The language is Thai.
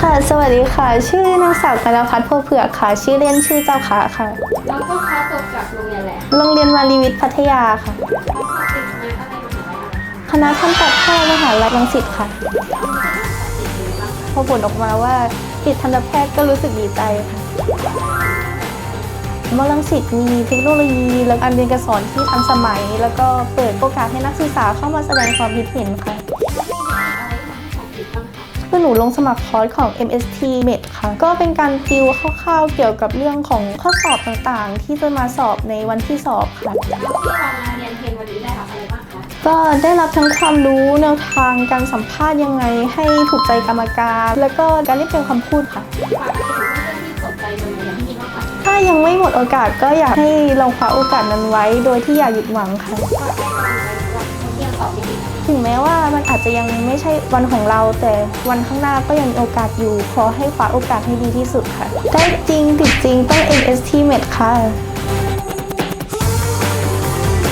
ค่ะ สวัสดีค่ะ ชื่อนางสาวกนพัฒน์โพเผือกค่ะ ชื่อเล่นชื่อเจ้าขาค่ะ แล้วก็ค้าจบจากโรงเรียนแหละโรงเรียนมารีวิทย์พัทยาค่ะเขาสอบติดคณะอะไรมหาลัยอะไรคะคณะทันตแพทย์มหาลัยรังสิตค่ะ พอผลออกมาว่าติดทันตแพทย์ก็รู้สึกดีใจค่ะมอลังสิตมีเทคโนโลยีและการเรียนการสอนที่ทันสมัย แล้วก็เปิดโอกาสให้นักศึกษาเข้ามาแสดงความคิดเห็นค่ะ คะคือหนูลงสมัครคอร์สของ MST MED ค่ะ ก็เป็นการติวคร่าวๆ เกี่ยวกับเรื่องของข้อสอบต่างๆ ที่จะมาสอบในวันที่สอบค่ะที่เรามาเรียนเทรนวันนี้ได้รับอะไรบ้างคะก็ได้รับทั้งความรู้แนวทางการสัมภาษณ์ยังไงให้ถูกใจกรรมการ แล้วก็การเรียบเรียงคำพูดค่ะฝากถึงเพื่อนๆที่สนใจจะมาเรียนที่นี่บ้างคะถ้ายังไม่หมดโอกาสก็อยากให้ลองคว้าโอกาสนั้นไว้ โดยที่อย่าหยุดหวังค่ะ ที่ยังสอบไม่ติดถึงแม้ว่ามันอาจจะยังไม่ใช่วันของเรา แต่วันข้างหน้าก็ยังมีโอกาสอยู่ ขอให้คว้าโอกาสให้ดีที่สุดค่ะ ได้จริงติดจริงต้อง MST MED ค่ะ